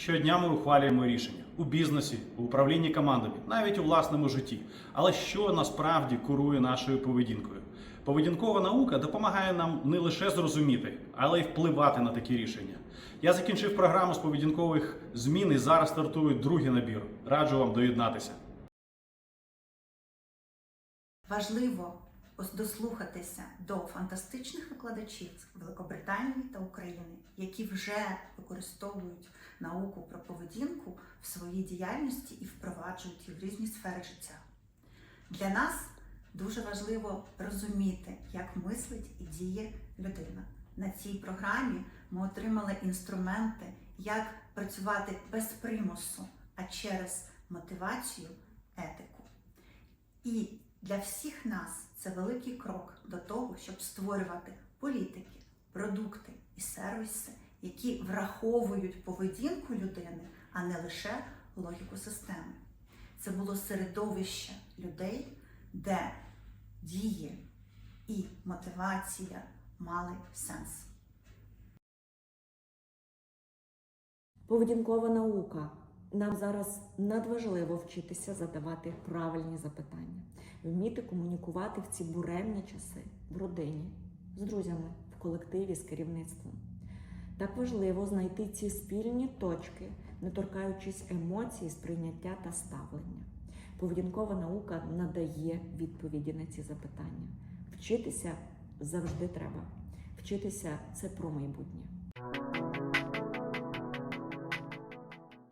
Щодня ми ухвалюємо рішення у бізнесі, у управлінні командами, навіть у власному житті. Але що насправді курує нашою поведінкою? Поведінкова наука допомагає нам не лише зрозуміти, але й впливати на такі рішення. Я закінчив програму з поведінкових змін і зараз стартую другий набір. Раджу вам доєднатися. Важливо дослухатися до фантастичних викладачів з Великобританії та України, які вже використовують науку про поведінку в своїй діяльності і впроваджують її в різні сфери життя. Для нас дуже важливо розуміти, як мислить і діє людина. На цій програмі ми отримали інструменти, як працювати без примусу, а через мотивацію, етику. І для всіх нас це великий крок до того, щоб створювати політики, продукти і сервіси, які враховують поведінку людини, а не лише логіку системи. Це було середовище людей, де дії і мотивація мали сенс. Поведінкова наука. Нам зараз надважливо вчитися задавати правильні запитання, вміти комунікувати в ці буремні часи в родині, з друзями, в колективі, з керівництвом. Так важливо знайти ці спільні точки, не торкаючись емоцій, сприйняття та ставлення. Поведінкова наука надає відповіді на ці запитання. Вчитися завжди треба. Вчитися це про майбутнє.